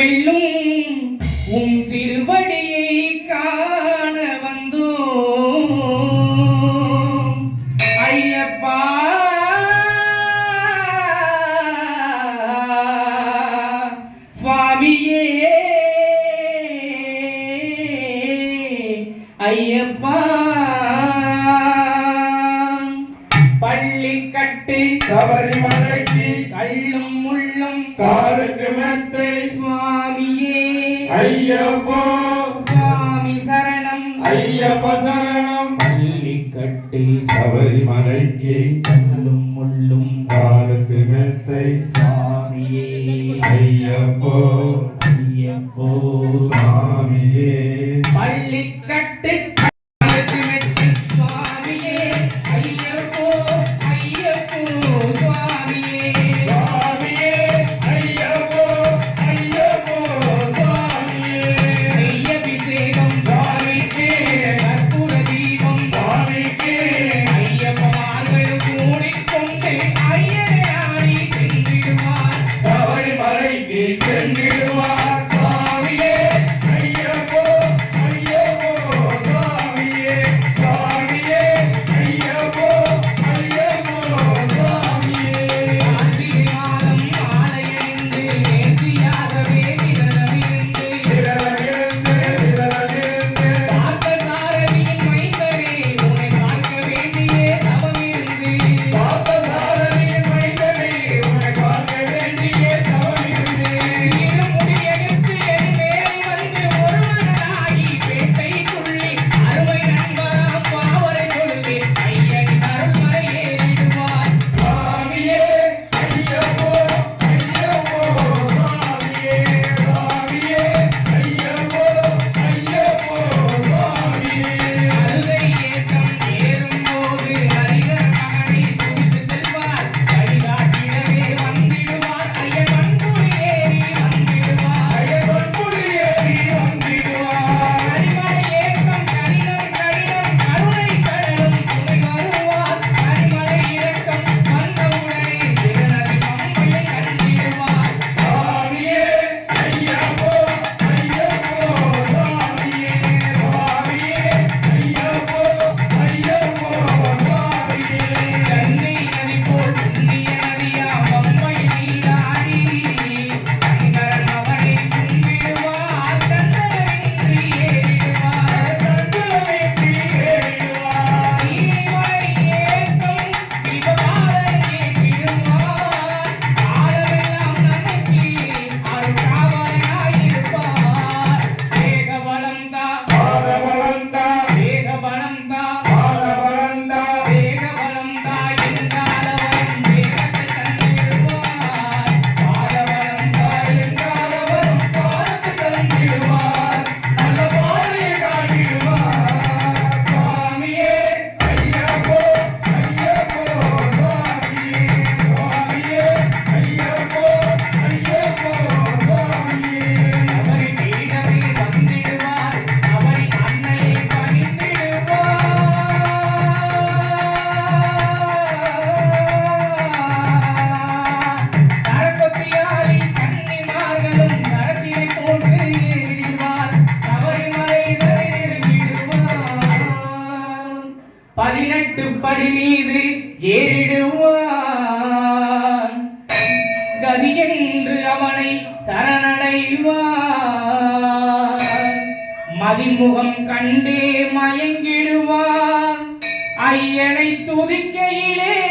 வெல்லும் உன் திருவடியை காண வந்தோம் ஐயப்பா. சுவாமியே. ஐயப்பா. பள்ளி கட்டி. சபரிமலை ஐயப்பா. சுவாமி சரணம். ஐயப்ப சரணம். பள்ளி கட்டி சபரிமலைக்கு செல்லும் முள்ளும் காலுக்கு மெத்தை. சாமியே ஐயப்போ. படி மீது ஏறிடுவான். கதியென்று அவனை சரணடைவான். மதிமுகம் கண்டே மயங்கிடுவான். ஐயனை துதிக்கையிலே